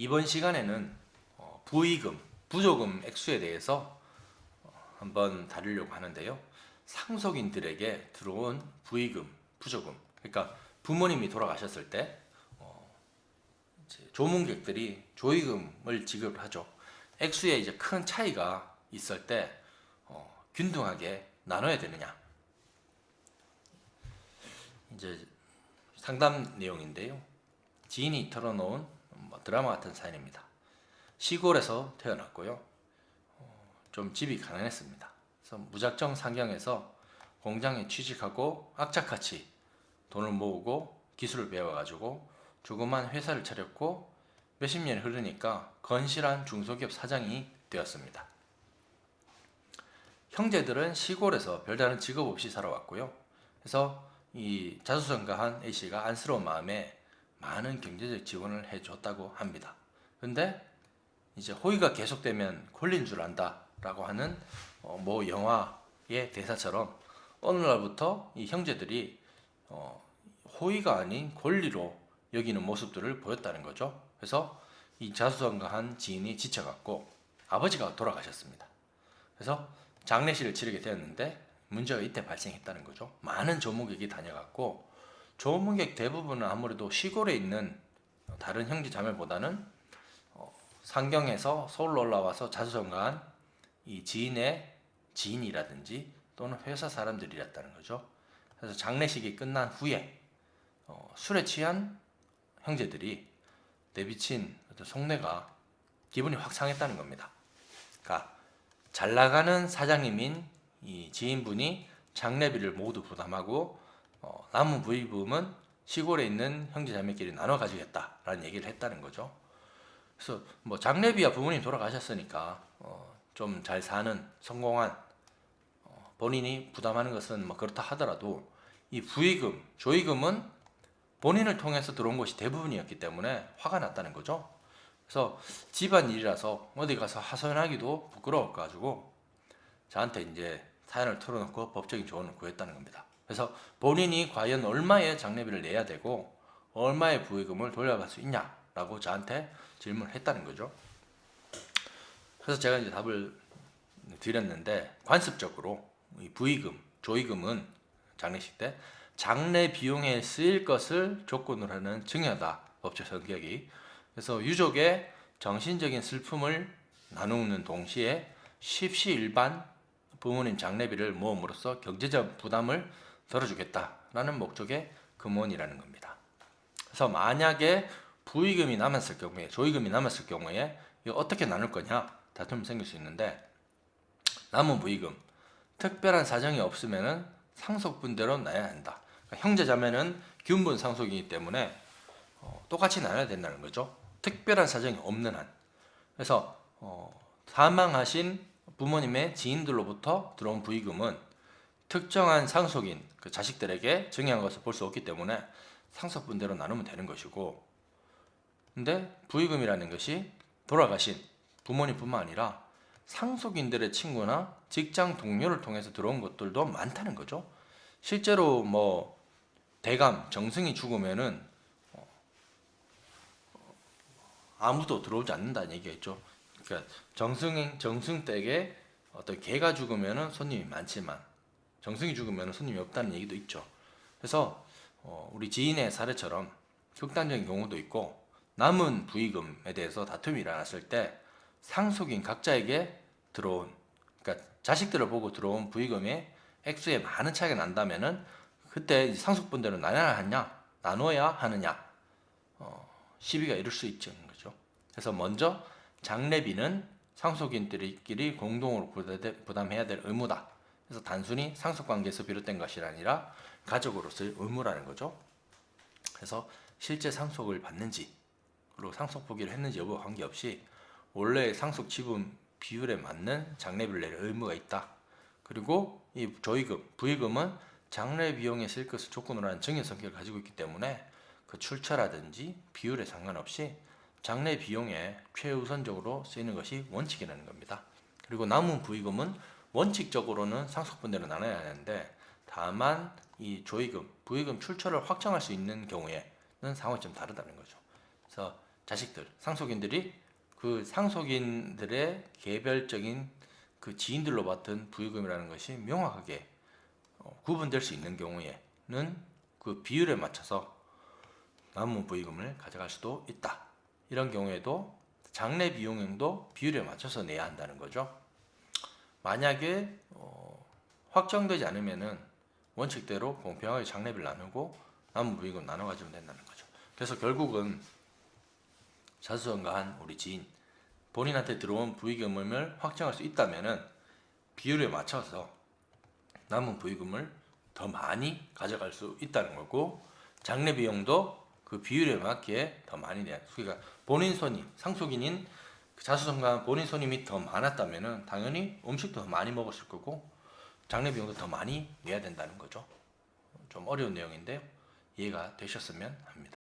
이번 시간에는 어, 부의금, 부조금 액수에 대해서 어, 한번 다루려고 하는데요. 상속인들에게 들어온 부의금, 부조금, 그러니까 부모님이 돌아가셨을 때 어, 조문객들이 조의금을 지급을 하죠. 액수에 이제 큰 차이가 있을 때 어, 균등하게 나눠야 되느냐. 이제 상담 내용인데요. 지인이 털어놓은 뭐 드라마 같은 사연입니다. 시골에서 태어났고요. 어, 좀 집이 가난했습니다. 그래서 무작정 상경해서 공장에 취직하고 악착같이 돈을 모으고 기술을 배워가지고 조그만 회사를 차렸고 몇십 년이 흐르니까 건실한 중소기업 사장이 되었습니다. 형제들은 시골에서 별다른 직업 없이 살아왔고요. 그래서 이 자수성가한 A 씨가 안쓰러운 마음에 많은 경제적 지원을 해줬다고 합니다. 근데 이제 호의가 계속되면 권리인 줄 안다라고 하는 어, 뭐 영화의 대사처럼 어느 날부터 이 형제들이 어, 호의가 아닌 권리로 여기는 모습들을 보였다는 거죠. 그래서 이 자수성가한 지인이 지쳐갔고 아버지가 돌아가셨습니다. 그래서 장례식을 치르게 되었는데 문제가 이때 발생했다는 거죠. 많은 조문객이 다녀갔고 조문객 대부분은 아무래도 시골에 있는 다른 형제 자매보다는 어, 상경에서 서울로 올라와서 자수성가한 이 지인의 지인이라든지 또는 회사 사람들이었다는 거죠. 그래서 장례식이 끝난 후에 어, 술에 취한 형제들이 내비친 속내가 기분이 확 상했다는 겁니다. 그러니까 잘 나가는 사장님인 이 지인분이 장례비를 모두 부담하고 어, 남은 부의금은 시골에 있는 형제자매끼리 나눠 가지겠다라는 얘기를 했다는 거죠. 그래서 뭐 장례비야 부모님 돌아가셨으니까 어, 좀 잘 사는 성공한 어, 본인이 부담하는 것은 뭐 그렇다 하더라도 이 부의금, 조의금은 본인을 통해서 들어온 것이 대부분이었기 때문에 화가 났다는 거죠. 그래서 집안 일이라서 어디 가서 하소연하기도 부끄러워 가지고 저한테 이제 사연을 털어놓고 법적인 조언을 구했다는 겁니다. 그래서 본인이 과연 얼마의 장례비를 내야 되고 얼마의 부의금을 돌려받을 수 있냐라고 저한테 질문을 했다는 거죠. 그래서 제가 이제 답을 드렸는데 관습적으로 이 부의금, 조의금은 장례식 때 장례 비용에 쓰일 것을 조건으로 하는 증여다 법적 성격이 그래서 유족의 정신적인 슬픔을 나누는 동시에 십시일반 부모님 장례비를 모음으로써 경제적 부담을 덜어주겠다라는 목적의 금원이라는 겁니다. 그래서 만약에 부의금이 남았을 경우에 조의금이 남았을 경우에 이거 어떻게 나눌 거냐 다툼이 생길 수 있는데 남은 부의금 특별한 사정이 없으면은 상속분대로 나야 한다. 그러니까 형제자매는 균분 상속이기 때문에 어, 똑같이 나눠야 된다는 거죠. 특별한 사정이 없는 한. 그래서 어, 사망하신 부모님의 지인들로부터 들어온 부의금은 특정한 상속인 그 자식들에게 증여한 것을 볼 수 없기 때문에 상속분대로 나누면 되는 것이고 근데 부의금이라는 것이 돌아가신 부모님뿐만 아니라 상속인들의 친구나 직장 동료를 통해서 들어온 것들도 많다는 거죠. 실제로 뭐 대감 정승이 죽으면은 어, 아무도 들어오지 않는다는 얘기겠죠. 그러니까 정승 정승 댁에 어떤 개가 죽으면은 손님이 많지만 정승이 죽으면 손님이 없다는 얘기도 있죠. 그래서 어, 우리 지인의 사례처럼 극단적인 경우도 있고 남은 부의금에 대해서 다툼이 일어났을 때 상속인 각자에게 들어온 그러니까 자식들을 보고 들어온 부의금의 액수에 많은 차이가 난다면은 그때 상속분들은 나눠야 하냐 나눠야 하느냐 어, 시비가 이룰 수 있죠. 그래서 먼저 장례비는 상속인들끼리 공동으로 부담해야 될 의무다. 그래서 단순히 상속관계에서 비롯된 것이 아니라 가족으로서의 의무라는 거죠. 그래서 실제 상속을 받는지 그리고 상속 포기를 했는지 여부와 관계없이 원래 상속 지분 비율에 맞는 장례비를 낼 의무가 있다. 그리고 이 조의금, 부의금은 장례 비용에 쓸 것을 조건으로 하는 정의 성격을 가지고 있기 때문에 그 출처라든지 비율에 상관없이 장례 비용에 최우선적으로 쓰이는 것이 원칙이라는 겁니다. 그리고 남은 부의금은 원칙적으로는 상속분대로 나눠야 하는데 다만 이 조의금, 부의금 출처를 확정할 수 있는 경우에는 상황이 좀 다르다는 거죠. 그래서 자식들, 상속인들이 그 상속인들의 개별적인 그 지인들로 받던 부의금이라는 것이 명확하게 어, 구분될 수 있는 경우에는 그 비율에 맞춰서 남은 부의금을 가져갈 수도 있다. 이런 경우에도 장례 비용도 비율에 맞춰서 내야 한다는 거죠. 만약에 어, 확정되지 않으면은 원칙대로 공평하게 장례비를 나누고 남은 부의금 나눠 가지면 된다는 거죠. 그래서 결국은 자수성가한 우리 지인 본인한테 들어온 부의금을 확정할 수 있다면은 비율에 맞춰서 남은 부의금을 더 많이 가져갈 수 있다는 거고 장례 비용도 그 비율에 맞게 더 많이 내야 그러니까 본인 손이 상속인인 그 자수성가한 본인 손님이 더 많았다면은 당연히 음식도 더 많이 먹었을 거고 장례 비용도 더 많이 내야 된다는 거죠. 좀 어려운 내용인데 이해가 되셨으면 합니다.